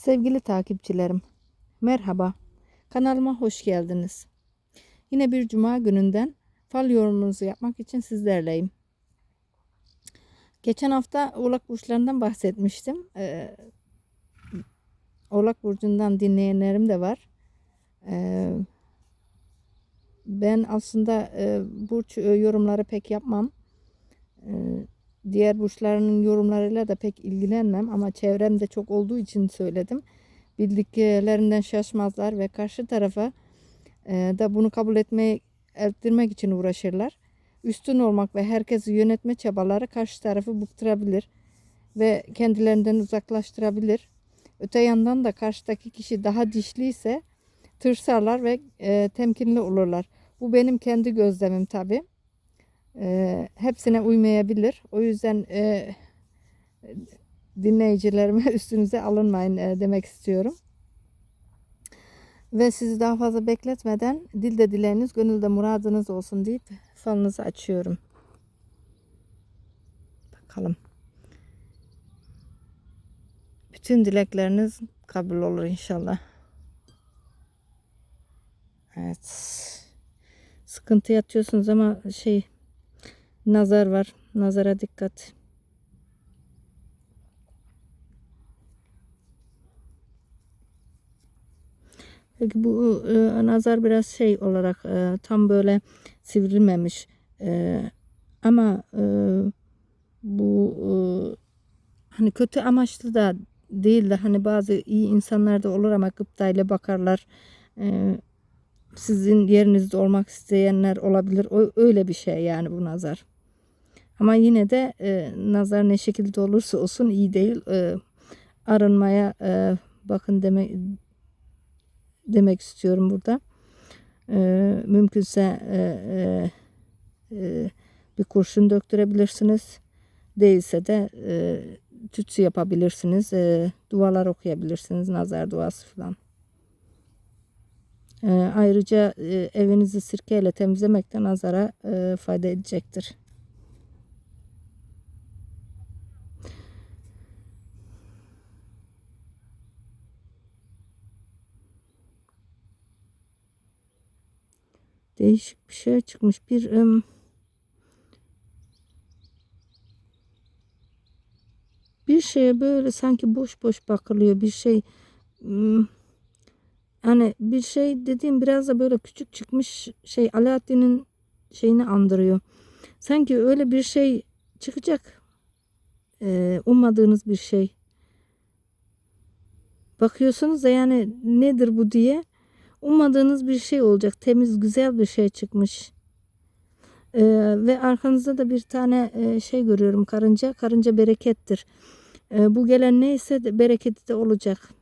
Sevgili takipçilerim, merhaba. Kanalıma hoş geldiniz. Yine bir cuma gününden fal yorumunuzu yapmak için sizlerleyim. Geçen hafta Oğlak burçlarından bahsetmiştim. Ee, Oğlak burcundan dinleyenlerim de var. Ee, ben aslında e, burç e, yorumları pek yapmam. Ee, diğer burçlarının yorumlarıyla da pek ilgilenmem ama çevremde çok olduğu için söyledim. Bildiklerinden şaşmazlar ve karşı tarafa e, da bunu kabul etmeyi ettirmek için uğraşırlar. Üstün olmak ve herkesi yönetme çabaları karşı tarafı bıktırabilir ve kendilerinden uzaklaştırabilir. Öte yandan da karşıdaki kişi daha dişliyse tırsarlar ve e, temkinli olurlar. Bu benim kendi gözlemim tabii e, hepsine uymayabilir. O yüzden e, dinleyicilerime üstünüze alınmayın e, demek istiyorum. Ve sizi daha fazla bekletmeden dilde dileğiniz, gönülde muradınız olsun deyip falınızı açıyorum. Bakalım. Bütün dilekleriniz kabul olur inşallah. Evet. Sıkıntı yatıyorsunuz ama şey Nazar var. Nazara dikkat. Peki bu e, nazar biraz şey olarak e, tam böyle sivrilmemiş. E, ama e, bu e, hani kötü amaçlı da değil de hani bazı iyi insanlar da olur ama gıptayla bakarlar. E, sizin yerinizde olmak isteyenler olabilir. O öyle bir şey yani bu nazar. Ama yine de e, nazar ne şekilde olursa olsun iyi değil. E, arınmaya e, bakın demek demek istiyorum burada. E, mümkünse e, e, e, bir kurşun döktürebilirsiniz. Değilse de e, tütsü yapabilirsiniz. E, dualar okuyabilirsiniz. Nazar duası falan. E, ayrıca e, evinizi sirkeyle temizlemekten nazara e, fayda edecektir. Değişik bir şey çıkmış. Bir ım, bir şeye böyle sanki boş boş bakılıyor. Bir şey ım, hani bir şey dediğim biraz da böyle küçük çıkmış şey Alaaddin'in şeyini andırıyor. Sanki öyle bir şey çıkacak. Ee, ummadığınız bir şey. Bakıyorsunuz da yani nedir bu diye ummadığınız bir şey olacak. Temiz, güzel bir şey çıkmış. Ee, ve arkanızda da bir tane e, şey görüyorum karınca. Karınca berekettir. Ee, bu gelen neyse de bereketi de olacak.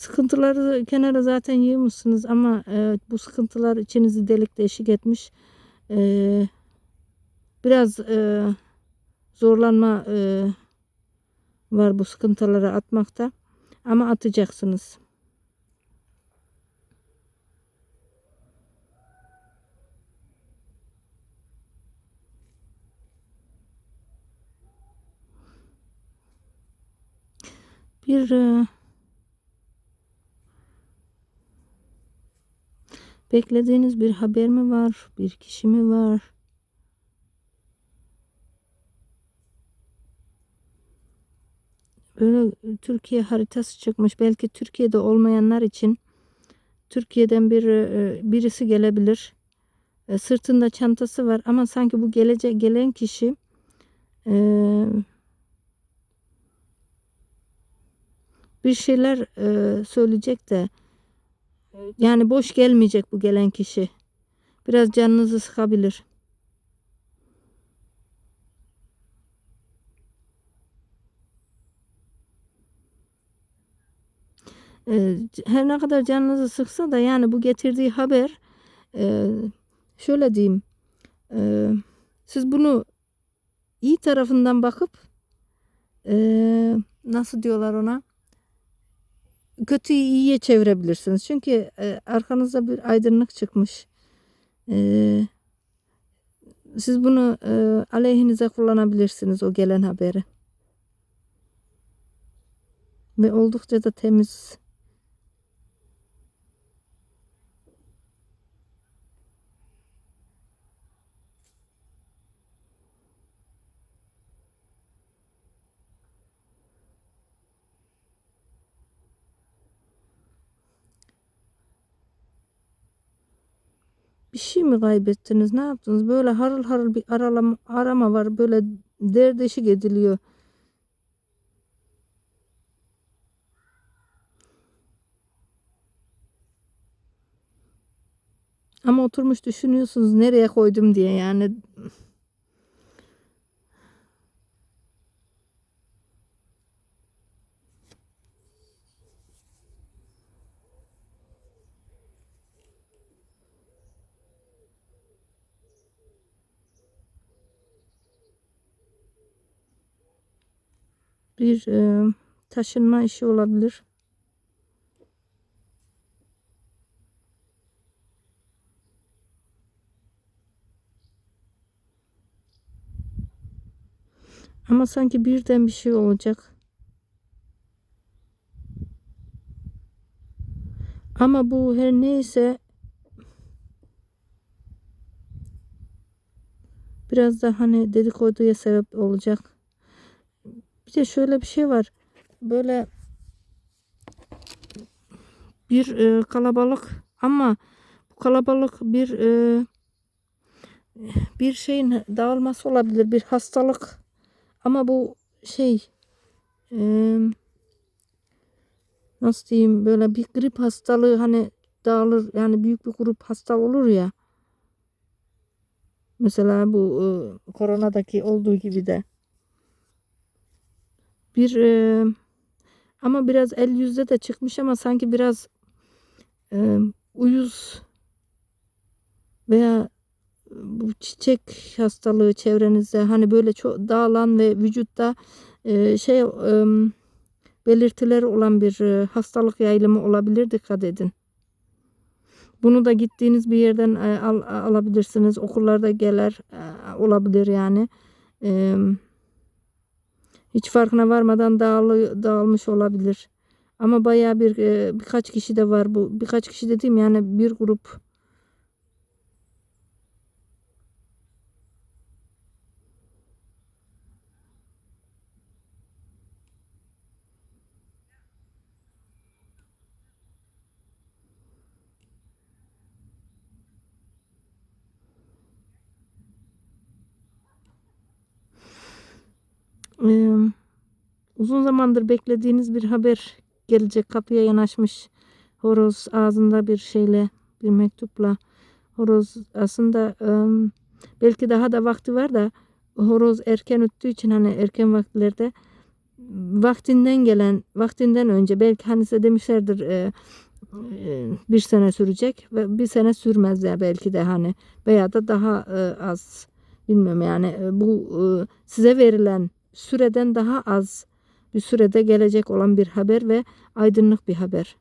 Sıkıntıları kenara zaten yığmışsınız ama e, bu sıkıntılar içinizi delik deşik etmiş. E, biraz e, zorlanma e, var bu sıkıntıları atmakta. Ama atacaksınız. Bir e, beklediğiniz bir haber mi var? Bir kişi mi var? böyle Türkiye haritası çıkmış. Belki Türkiye'de olmayanlar için Türkiye'den bir e, birisi gelebilir. E, sırtında çantası var ama sanki bu gelecek gelen kişi e, bir şeyler söyleyecek de yani boş gelmeyecek bu gelen kişi. Biraz canınızı sıkabilir. e, her ne kadar canınızı sıksa da yani bu getirdiği haber e, şöyle diyeyim e, siz bunu iyi tarafından bakıp e, nasıl diyorlar ona kötüyü iyiye çevirebilirsiniz. Çünkü e, arkanızda bir aydınlık çıkmış. E, siz bunu e, aleyhinize kullanabilirsiniz o gelen haberi. Ve oldukça da temiz. Bir şey mi kaybettiniz? Ne yaptınız? Böyle harıl harıl bir aralama, arama var. Böyle derdeşik ediliyor. Ama oturmuş düşünüyorsunuz nereye koydum diye yani. Bir e, taşınma işi olabilir. Ama sanki birden bir şey olacak. Ama bu her neyse biraz da hani dedikoduya sebep olacak. Bir de şöyle bir şey var. Böyle bir e, kalabalık ama bu kalabalık bir e, bir şeyin dağılması olabilir. Bir hastalık ama bu şey e, nasıl diyeyim böyle bir grip hastalığı hani dağılır yani büyük bir grup hasta olur ya. Mesela bu e, koronadaki olduğu gibi de. Bir e, ama biraz el yüzde de çıkmış ama sanki biraz e, uyuz veya bu çiçek hastalığı çevrenizde hani böyle çok dağılan ve vücutta e, şey e, belirtileri olan bir e, hastalık yayılımı olabilir dikkat edin. Bunu da gittiğiniz bir yerden e, al, alabilirsiniz. Okullarda gelir e, olabilir yani. E, hiç farkına varmadan dağılı, dağılmış olabilir. Ama bayağı bir e, birkaç kişi de var bu. Birkaç kişi dediğim yani bir grup Ee, uzun zamandır beklediğiniz bir haber gelecek. Kapıya yanaşmış horoz ağzında bir şeyle bir mektupla. Horoz aslında belki daha da vakti var da horoz erken öttüğü için hani erken vaktlerde vaktinden gelen vaktinden önce belki hani size demişlerdir bir sene sürecek ve bir sene sürmez ya belki de hani veya da daha e, az. Bilmiyorum yani e, bu e, size verilen süreden daha az bir sürede gelecek olan bir haber ve aydınlık bir haber.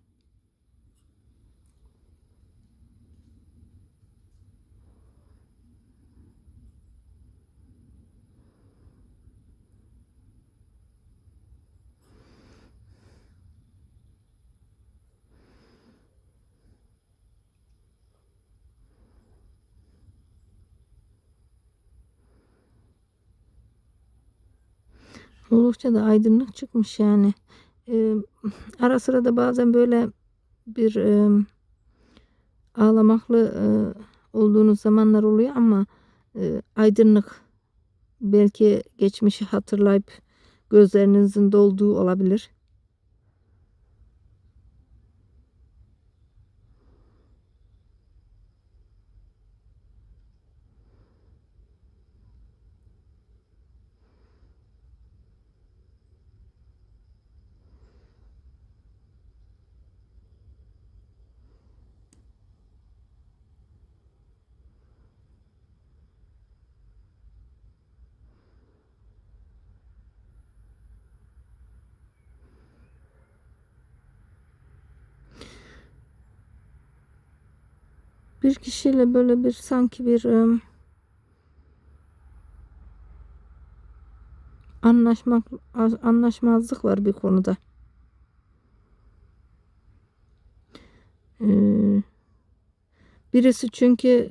Oldukça da aydınlık çıkmış yani. Ee, ara sıra da bazen böyle bir e, ağlamaklı e, olduğunuz zamanlar oluyor ama e, aydınlık belki geçmişi hatırlayıp gözlerinizin dolduğu olabilir. Bir kişiyle böyle bir sanki bir e, anlaşmak anlaşmazlık var bir konuda. Ee, birisi çünkü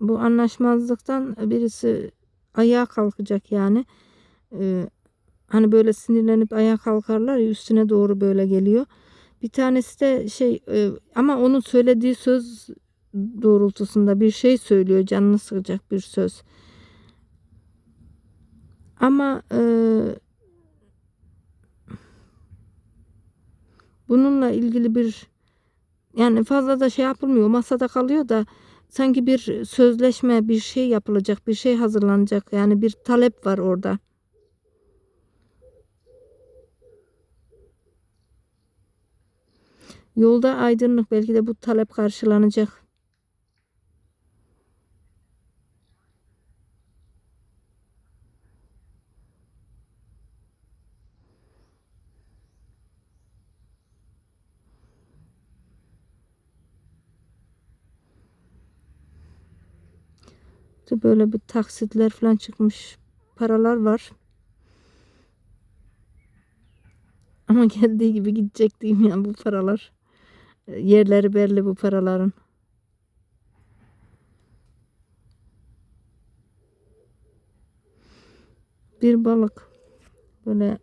bu anlaşmazlıktan birisi ayağa kalkacak yani. Ee, hani böyle sinirlenip ayağa kalkarlar ya üstüne doğru böyle geliyor. Bir tanesi de şey e, ama onun söylediği söz doğrultusunda bir şey söylüyor canını sıkacak bir söz. Ama e, bununla ilgili bir yani fazla da şey yapılmıyor masada kalıyor da sanki bir sözleşme bir şey yapılacak bir şey hazırlanacak yani bir talep var orada. Yolda aydınlık belki de bu talep karşılanacak. İşte böyle bir taksitler falan çıkmış paralar var. Ama geldiği gibi gidecek diyeyim ya bu paralar. Yerleri belli bu paraların. Bir balık böyle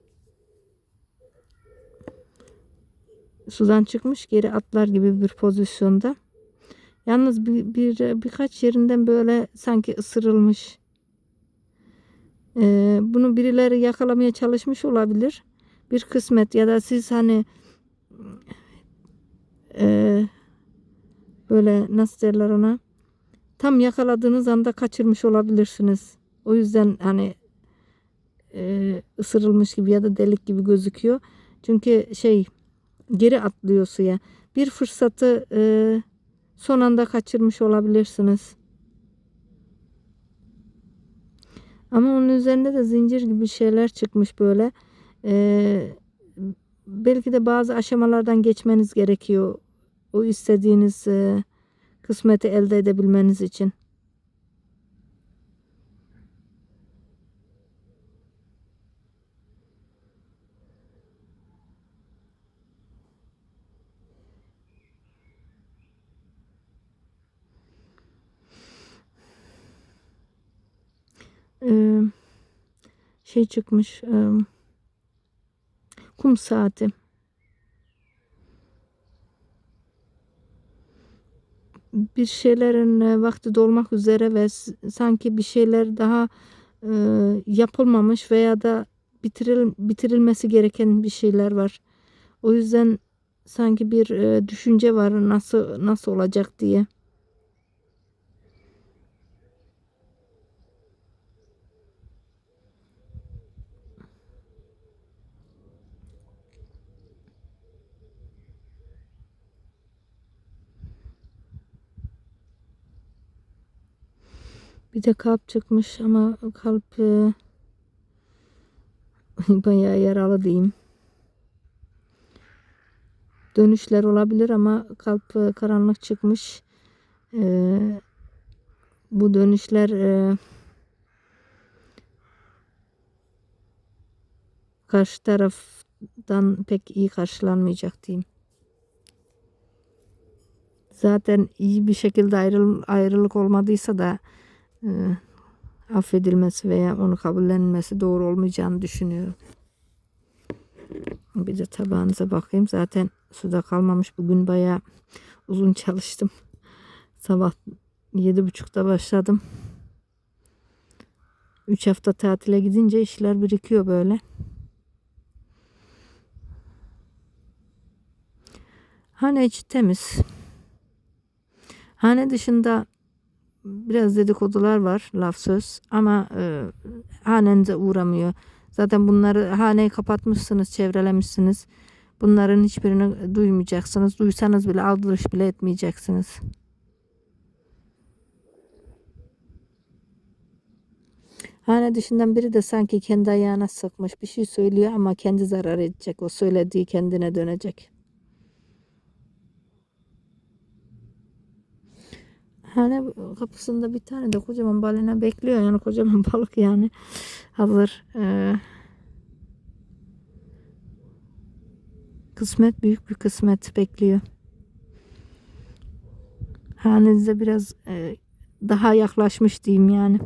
sudan çıkmış geri atlar gibi bir pozisyonda. Yalnız bir, bir birkaç yerinden böyle sanki ısırılmış. Ee, bunu birileri yakalamaya çalışmış olabilir. Bir kısmet ya da siz hani e, böyle nasıl derler ona tam yakaladığınız anda kaçırmış olabilirsiniz. O yüzden hani e, ısırılmış gibi ya da delik gibi gözüküyor. Çünkü şey geri atlıyor suya. Bir fırsatı e, son anda kaçırmış olabilirsiniz. Ama onun üzerinde de zincir gibi şeyler çıkmış böyle. Ee, belki de bazı aşamalardan geçmeniz gerekiyor. O istediğiniz e, kısmeti elde edebilmeniz için. Ee, şey çıkmış. E, kum saati. Bir şeylerin e, vakti dolmak üzere ve sanki bir şeyler daha e, yapılmamış veya da bitiril, bitirilmesi gereken bir şeyler var. O yüzden sanki bir e, düşünce var nasıl nasıl olacak diye. Bir de kalp çıkmış ama kalp e, bayağı yaralı diyeyim. Dönüşler olabilir ama kalp e, karanlık çıkmış. E, bu dönüşler e, karşı taraftan pek iyi karşılanmayacak diyeyim. Zaten iyi bir şekilde ayrıl ayrılık olmadıysa da e, affedilmesi veya onu kabullenmesi doğru olmayacağını düşünüyorum. Bir de tabağınıza bakayım. Zaten suda kalmamış. Bugün bayağı uzun çalıştım. Sabah yedi buçukta başladım. Üç hafta tatile gidince işler birikiyor böyle. Hane içi temiz. Hane dışında biraz dedikodular var laf söz ama e, hanenize uğramıyor. Zaten bunları haneyi kapatmışsınız, çevrelemişsiniz. Bunların hiçbirini duymayacaksınız. Duysanız bile aldırış bile etmeyeceksiniz. Hane dışından biri de sanki kendi ayağına sıkmış bir şey söylüyor ama kendi zarar edecek. O söylediği kendine dönecek. Hala kapısında bir tane de kocaman balina bekliyor. Yani kocaman balık yani. Hazır. Ee, kısmet büyük bir kısmet bekliyor. Halinize biraz e, daha yaklaşmış diyeyim yani.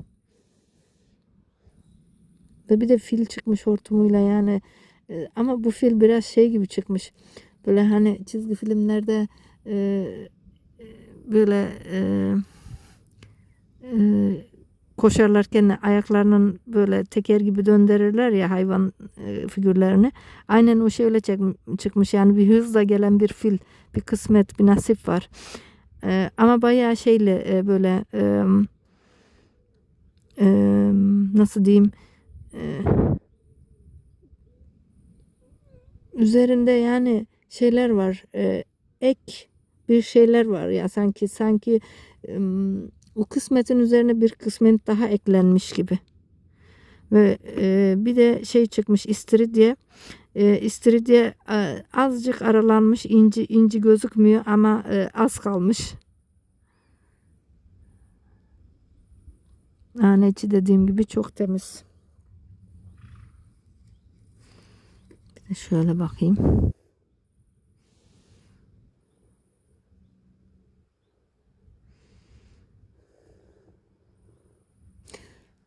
Ve bir de fil çıkmış hortumuyla yani. E, ama bu fil biraz şey gibi çıkmış. Böyle hani çizgi filmlerde e, böyle e, e, koşarlarken ayaklarının böyle teker gibi döndürürler ya hayvan e, figürlerini. Aynen o şey öyle çek- çıkmış. Yani bir hızla gelen bir fil, bir kısmet, bir nasip var. E, ama bayağı şeyle e, böyle e, e, nasıl diyeyim e, üzerinde yani şeyler var. E, ek bir şeyler var ya sanki sanki o kısmetin üzerine bir kısmet daha eklenmiş gibi. Ve e, bir de şey çıkmış istiridye. E, istiridye e, azıcık aralanmış inci inci gözükmüyor ama e, az kalmış. Naneci dediğim gibi çok temiz. Bir de şöyle bakayım.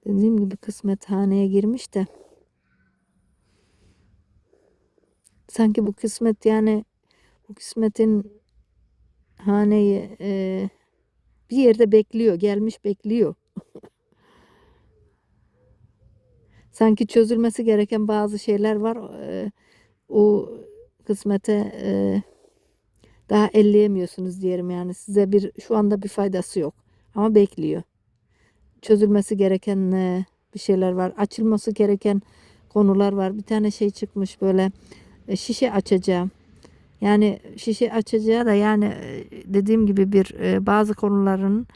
Dediğim gibi kısmet haneye girmiş de. Sanki bu kısmet yani bu kısmetin haneyi e, bir yerde bekliyor. Gelmiş bekliyor. Sanki çözülmesi gereken bazı şeyler var. e, o kısmete e, daha elleyemiyorsunuz diyelim yani size bir şu anda bir faydası yok ama bekliyor çözülmesi gereken e, bir şeyler var. Açılması gereken konular var. Bir tane şey çıkmış böyle e, şişe açacağım. Yani şişe açacağı da yani e, dediğim gibi bir e, bazı konuların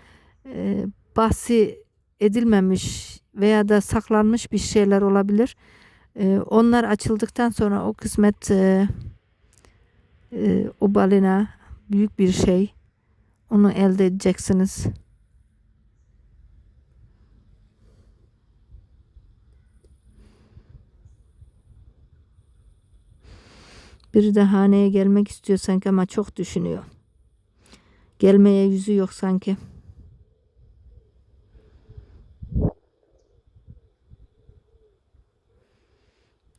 bahsi edilmemiş veya da saklanmış bir şeyler olabilir. Onlar açıldıktan sonra o kısmet o balina büyük bir şey. Onu elde edeceksiniz. Biri de haneye gelmek istiyor sanki ama çok düşünüyor. Gelmeye yüzü yok sanki.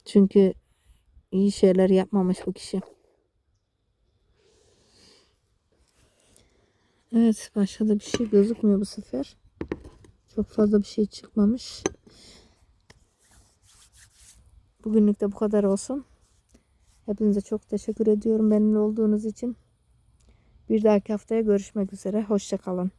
Çünkü iyi şeyler yapmamış bu kişi. Evet başka da bir şey gözükmüyor bu sefer. Çok fazla bir şey çıkmamış. Bugünlük de bu kadar olsun. Hepinize çok teşekkür ediyorum benimle olduğunuz için. Bir dahaki haftaya görüşmek üzere. Hoşçakalın.